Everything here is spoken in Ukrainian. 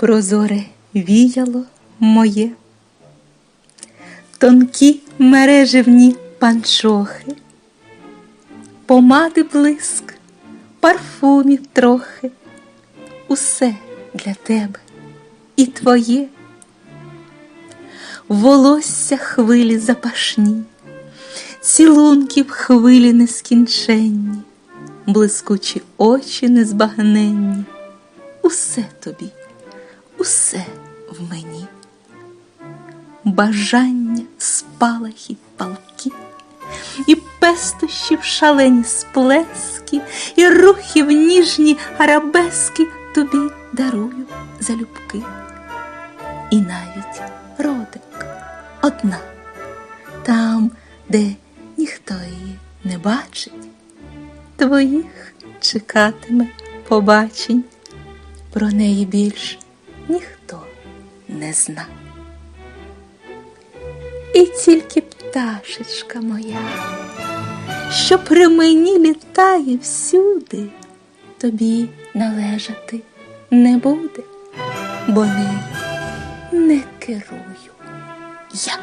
прозоре віяло моє, тонкі мереживні панчохи, помади блиск, парфумів трохи, усе для тебе і твоє, волосся хвилі запашні, цілунків хвилі нескінченні, блискучі очі незбагненні, усе тобі, усе в мені, бажання спалахи палки, і пестощів шалені сплески, і рухів ніжні арабески. Тобі дарую залюбки. І навіть родик одна, там, де ніхто її не бачить, твоїх чекатиме побачень, про неї більш ніхто не зна. І тільки пташечка моя, що при мені літає всюди, тобі належати не буде, бо нею не керую я.